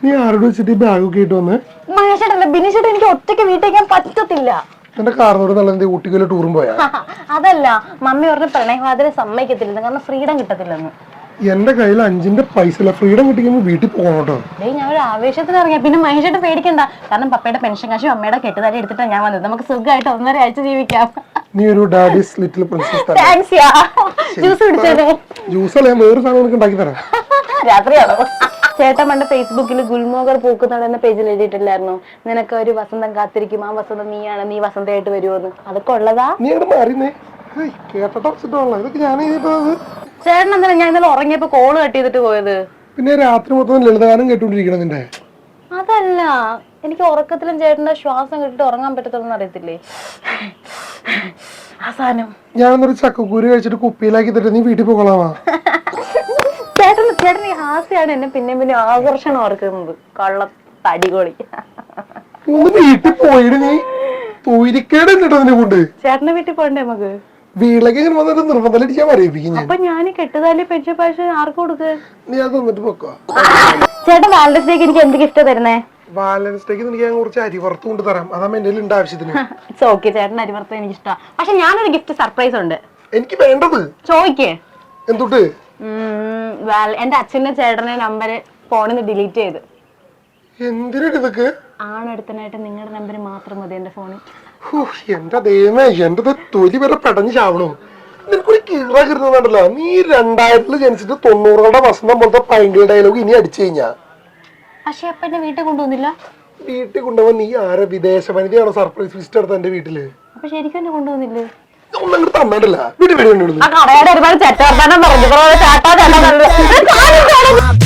നീ ആരോട് വെച്ചിട്ട് ബാഗ് ഒക്കെ ഇട്ട് വന്നേ? മഹേഷേട്ടല്ല ബിനിഷേട്ടൻ എനിക്ക് ഒറ്റയ്ക്ക് വീട്ടേക്കാൻ പറ്റത്തില്ല. എന്റെ കാറിനോട് നല്ല എന്താ ഊട്ടിക്കൽ ടൂറും പോയാ? അതല്ല മമ്മി പറഞ്ഞ പ്രണയവാദിനെ സമ്മതിക്കത്തില്ല കാരണം ഫ്രീഡം കിട്ടത്തില്ലെന്ന്. എന്റെ കയ്യിൽ അഞ്ചിന്റെ പൈസ ഇല്ല. ഫ്രീഡം കിട്ടിക്കുമ്പോ വീട്ടിൽ പോകണം കേട്ടോ ഞാൻ ഒരു ആവേശത്തിന് ഇറങ്ങിയ. പിന്നെ മഹേഷേട്ടൻ പേടിക്കണ്ട. കാരണം പപ്പയുടെ പെൻഷൻ കാശും അമ്മയുടെ കെട്ടുതാരി എടുത്തിട്ടാണ് ഞാൻ വന്നത്. നമുക്ക് സുഖമായിട്ട് ഒന്നര ആഴ്ച ജീവിക്കാം. നീ ഒരു ഡാഡീസ് ലിറ്റിൽ പ്രിൻസസ് ജ്യൂസ് കുടിച്ചേനെ ജ്യൂസ് അല്ല ഞാൻ വേറെ സാധനം ഉണ്ടാക്കി തരാം. രാത്രിയാണോ? ചേട്ടൻ പണ്ട് ഫേസ്ബുക്കിൽ ഗുൽമോഗർ പൂക്കുന്നാട് എന്ന പേജിൽ എഴുതിയിട്ടില്ലായിരുന്നു? നിനക്ക് ഒരു വസന്തം കാത്തിരിക്കും. ആ വസന്തം നീയാണ്. നീ വസന്തമായിട്ട് വരുമോന്ന് അതൊക്കെ ഉള്ളതാ? നീ ഇതൊക്കെ ഞാൻ ചേട്ടൻ എന്തിനാ ഞാൻ ഇന്നലെ ഉറങ്ങിയപ്പോ കോൾ കട്ട് ചെയ്തിട്ട് പോയത്? പിന്നെ രാത്രി മൊത്തം ലളിതഗാനം കേട്ടോണ്ടിരിക്കണം നിന്റെ. അതല്ല. എനിക്ക് ഉറക്കത്തിലും ചേട്ടന്റെ ശ്വാസം കിട്ടിട്ട് ഉറങ്ങാൻ പറ്റത്തുള്ളൂ അറിയത്തില്ലേ? അവസാനം ഞാനൊന്നൊരു ചക്കക്കൂരി കഴിച്ചിട്ട് കുപ്പിയിലാക്കി തരാം നീ വീട്ടിൽ ഈ ഹാസ്യാണ് എന്നെ പിന്നെ പിന്നെ ആകർഷണം ഓർക്കുന്നത് കള്ള തടികൊളി. വീട്ടിൽ പോയിട്ട് നീ. തൊയിരിക്കേട് എന്നിട്ടോ നിന്നെ കൊണ്ട്. ചേട്ടന്റെ വീട്ടിൽ പോണ്ടേ നമുക്ക്? വീട്ടിലേക്ക് ഇങ്ങനെ വന്നിട്ട് നിർബന്ധം അടിച്ചാൽ പറയിപ്പിക്കും ഞാൻ. അപ്പൊ ഞാൻ കെട്ടുതാലി പെൻഷൻ പൈസ ആർക്ക് കൊടുക്കുക നീ അത് തന്നിട്ട് പൊക്കോ. ചേട്ടൻ ഡേക്ക് എനിക്ക് എന്ത് ഗിഫ്റ്റ് തരുന്നേ? വാലൻസ് ഡേക്ക് നിനക്ക് ഞാൻ കുറച്ച് കൊണ്ട് തരാം. അതാ എന്റെ ഉണ്ട് ആവശ്യത്തിന്. ഇറ്റ്സ് ഓക്കെ ചേട്ടൻ അരിവർത്ത എനിക്ക് ഇഷ്ടമാണ് പക്ഷെ ഞാനൊരു ഗിഫ്റ്റ് സർപ്രൈസ് ഉണ്ട്. എനിക്ക് വേണ്ടത്. ചോദിക്കേ. എന്തുട്ട് എന്റെ അച്ഛന്റെ ചേട്ടന്റെ നമ്പർ ഫോണിൽ നിന്ന് ഡിലീറ്റ് ചെയ്ത്. എന്തിനാണ് ഇതൊക്കെ ആണെടുത്തനായിട്ട് നിങ്ങളുടെ നമ്പർ മാത്രം മതി എന്റെ ഫോണിൽ എന്റെ ദൈവമേ എന്റെ ദേ തൊലി വരെ പെടഞ്ഞ് ചാവണു. നിനക്കൊരു കീറ കിരുന്നുണ്ടല്ലോ നീ രണ്ടായിരത്തിൽ ജനിച്ചിട്ട് തൊണ്ണൂറുകളുടെ വസന്തം പോലത്തെ പൈങ്കിൾ ഡയലോഗ് ഇനി അടിച്ചു കഴിഞ്ഞാ? പക്ഷെ അപ്പൊ എന്നെ വീട്ടിൽ കൊണ്ടുവന്നില്ല? വീട്ടിൽ കൊണ്ടുപോകാൻ നീ ആരെ വിദേശ വനിതയാണോ സർപ്രൈസ് വിസിറ്റ് എടുത്ത എന്റെ വീട്ടിൽ? അപ്പൊ ശരിക്കും എന്നെ കൊണ്ടുവന്നില്ലേ? ഒന്നും ആ കടയുടെ ഒരുപാട് ചേട്ടാ ചാട്ടാ